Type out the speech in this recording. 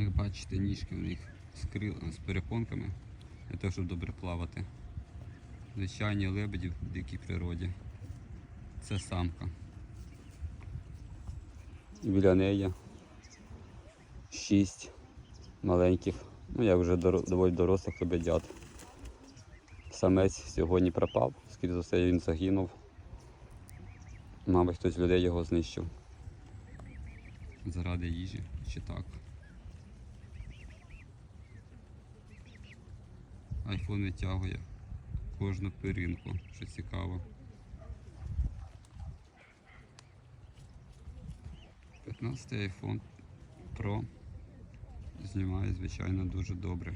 Як бачите, ніжки у них з, крил- з перепонками для того, щоб добре плавати. Звичайні лебеді в дикій природі. Це самка. Біля неї шість маленьких, ну як вже доволі дорослих лебедят. Самець сьогодні пропав, скільки за все він загинув. Мабуть, хтось людей його знищив. Заради їжі чи так. Айфон витягує кожну пирінку, що цікаво. 15 iPhone Pro знімає, звичайно, дуже добре.